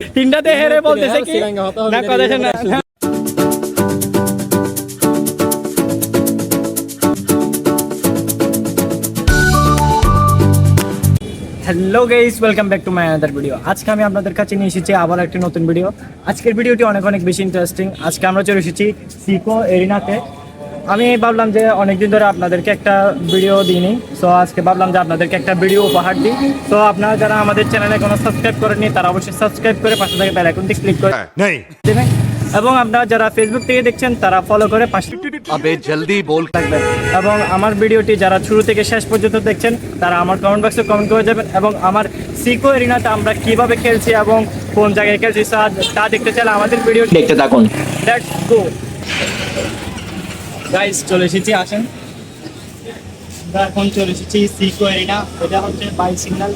তিনটাতে হেরে বলতেছে কি? না কথা শোনা hello guys welcome back to my another video আজকে আমি আপনাদের কাছে নিয়ে এসেছি আবার একটি নতুন ভিডিও আজকের ভিডিওটি অনেক অনেক বেশি ইন্টারেস্টিং আজকে আমরা চলে এসেছি সিকো এরিনাতে। আমি ভাবলাম যে অনেকদিন ধরে আপনাদেরকে একটা ভিডিও দিইনি। সো আজকে ভাবলাম যে আপনাদেরকে একটা ভিডিও উপহার দিই। তো আপনারা যারা আমাদের চ্যানেলে কোনো সাবস্ক্রাইব করেননি তারা অবশ্যই সাবস্ক্রাইব করে পাশে থেকে বেল আইকনটি ক্লিক করে হ্যাঁ, দেবেন। এবং আপনারা যারা ফেসবুক থেকে দেখছেন তারা ফলো করে পাশে আবে জলদি বল। থাকবেন। এবং আমার ভিডিওটি যারা শুরু থেকে শেষ পর্যন্ত দেখছেন তারা আমার কমেন্ট বক্সে কমেন্ট করে যাবেন। এবং আমার সিকো এরিনাতে আমরা কীভাবে খেলছি এবং কোন জায়গায় খেলছি তা দেখতে চাইলে আমাদের ভিডিও দেখতে থাকুন। লেটস গো গাইস চলে এসেছি আসেন। এখন চলে এসেছি সিকো এরিনা এটা হচ্ছে বাই সিগন্যাল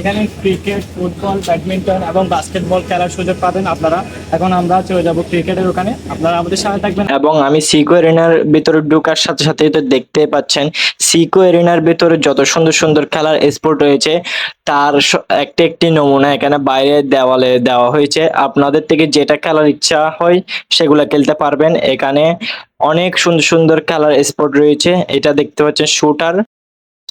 এখানে ক্রিকেট ফুটবল ব্যাডমিন্টন এবং বাস্কেটবল খেলার সুযোগ পাবেন আপনারা। এখন আমরা চলে যাব ক্রিকেটের ওখানে। আপনারা আমাদের সাথে থাকবেন। এবং আমি সিকো এরিনার ভিতরে ঢোকার সাথে সাথে তো দেখতে পাচ্ছেন সিকো এরিনার ভিতরে যত সুন্দর সুন্দর খেলার স্পোর্ট রয়েছে, তার একটি একটি নমুনা এখানে বাইরে দেওয়ালে দেওয়া হয়েছে। আপনাদের থেকে যেটা খেলার ইচ্ছা হয়, সেগুলো খেলতে পারবেন। এখানে অনেক সুন্দর সুন্দর খেলার স্পোর্ট রয়েছে। এটা দেখতে পাচ্ছেন শুটার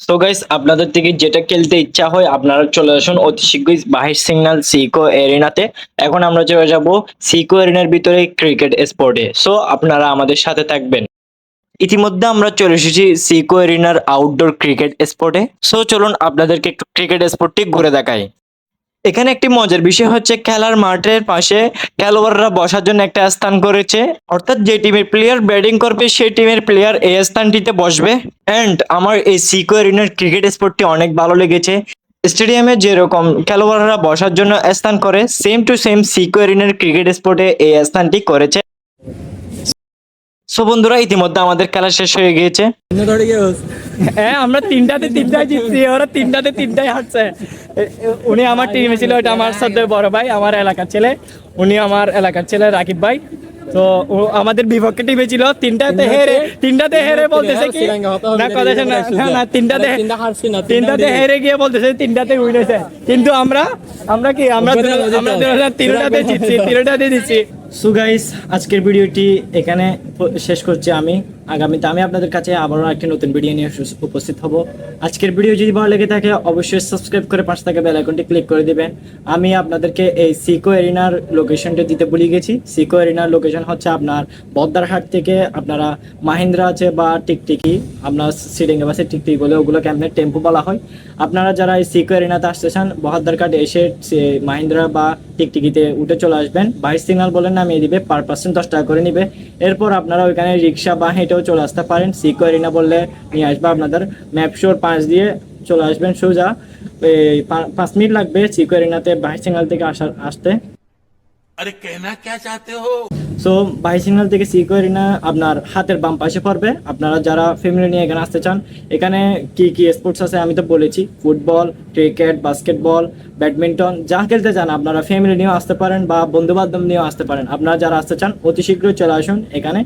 তো গাইস আপনাদের থেকে যেটা খেলতে ইচ্ছা হয়, আপনারা চলে আসুন অতি শীঘ্রই বাহির সিগন্যাল সিকো এরিনাতে। এখন আমরা চলে যাব সিকো এরিনার ভিতরে ক্রিকেট স্পোর্টে। সো আপনারা আমাদের সাথে থাকবেন। ইতিমধ্যে আমরা চলে এসেছি সিকো এরিনার আউটডোর ক্রিকেট স্পোর্টে সো চলুন আপনাদেরকে একটু ক্রিকেট স্পোর্টটি ঘুরে দেখাই। এখানে একটি মজার বিষয় হচ্ছে খেলার মাঠের পাশে খেলোয়াড়রা বসার জন্য একটা স্থান করেছে। অর্থাৎ যে টিমের প্লেয়ার ব্যাটিং করবে, সেই টিমের প্লেয়ার এই স্থানটিতে বসবে। অ্যান্ড আমার এই সিকো এরিনার ক্রিকেট স্পোর্টটি অনেক ভালো লেগেছে। স্টেডিয়ামে যেরকম খেলোয়াড়রা বসার জন্য স্থান করে সেম টু সেম সিকো এরিনার ক্রিকেট স্পোর্টে এই স্থানটি করেছে। সো বন্ধুরা ইতিমধ্যে আমাদের খেলা শেষ হয়ে গিয়েছে। হ্যাঁ আমরা তিনটাতে তিনটায় জিতছি ওরা তিনটাতে তিনটায় এ- উনি আমার টিমে ছিল এটা আমার সদ্য বড় ভাই আমার এলাকার ছেলে। উনি আমার এলাকার ছেলে রাকিব ভাই। তো আমাদের বিপক্ষে টিমে ছিল তিনটাতে হেরে তিনটাতে হেরে বলতেছে কি? না কথা না না তিনটাতে তিনটাতে হেরে। গিয়ে বলতেছে তিনটাতে উইন হয়েছে। কিন্তু আমরা আমরা কি আমরা আমরা তিনটাতে জিতছি তিনটাতে জিতছি। সো গাইস আজকের ভিডিওটি এখানে শেষ করছি আমি। আগামীতে আমি আপনাদের কাছে আবারও একটি নতুন ভিডিও নিয়ে উপস্থিত হব। আজকের ভিডিও যদি ভালো লেগে থাকে, অবশ্যই সাবস্ক্রাইব করে পাশে থাকা বেল আইকনটি ক্লিক করে দিবেন। আমি আপনাদেরকে এই সিকো এরিনার লোকেশনটা দিতে ভুলে গেছি। সিকো এরিনার লোকেশন হচ্ছে আপনার বদ্দারহাট থেকে আপনারা মাহিন্দ্রা আছে বা টিকটিকি, আপনার সিডিঙ্গে বাসে টিকটিকি বলে ওগুলোকে আপনার টেম্পো বলা হয়। আপনারা যারা এই সিকো এরিনাতে আসতে চান বহাদ্দারঘাট এসে মাহিন্দ্রা বা টিকটিকিতে উঠে চলে আসবেন। বাইশ সিগনাল বলে নামিয়ে দিবে পার পার্সেন্ট দশ টাকা করে নিবে। এরপর আপনারা ওইখানে রিক্সা বা হেঁটেও চলে আসতে পারেন। সিকো এরিনা বললে নিয়ে আসবে আপনাদের। ম্যাপশোর পাশ দিয়ে চলে আসবেন সোজা। এই পাঁচ মিনিট লাগবে সিকো এরিনাতে বাইশ থেকে আসার আসতে। আরে কেনা কে চাতে হো? সো বাই সিগন্যাল থেকে সিকো না, আপনার হাতের বাম পাশে পড়বে। আপনারা যারা ফ্যামিলি নিয়ে এখানে আসতে চান, এখানে কি কি স্পোর্টস আছে আমি তো বলেছি। ফুটবল ক্রিকেট বাস্কেটবল ব্যাডমিন্টন যা খেলতে চান, আপনারা ফ্যামিলি নিয়েও আসতে পারেন বা বন্ধু বান্ধব নিয়েও আসতে পারেন। আপনারা যারা আসতে চান, অতি শীঘ্রই চলে আসুন এখানে।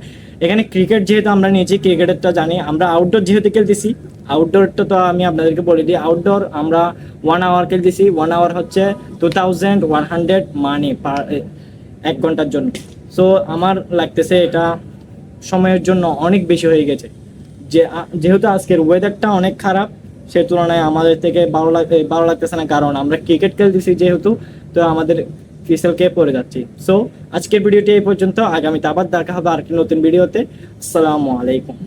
এখানে ক্রিকেট যেহেতু আমরা নিয়েছি, ক্রিকেটেরটা জানি, আমরা আউটডোর যেহেতু খেলতেছি আউটডোরটা তো আমি আপনাদেরকে বলে দিই আউটডোর আমরা ওয়ান আওয়ার খেলতেছি। ওয়ান আওয়ার হচ্ছে two thousand one hundred money per এক ঘণ্টার জন্য। সো আমার লাগতেছে এটা সময়ের জন্য অনেক বেশি হয়ে গেছে। যে যেহেতু আজকের ওয়েদারটা অনেক খারাপ সে তুলনায় আমাদের থেকে ভালো লাগ ভালো লাগতেছে না। কারণ আমরা ক্রিকেট খেলতেছি যেহেতু, তো আমাদের ফিসেলকে পড়ে যাচ্ছি। সো আজকের ভিডিওটি এই পর্যন্ত। আগামীতে আবার দেখা হবে আর কি নতুন ভিডিওতে। আসসালামু আলাইকুম।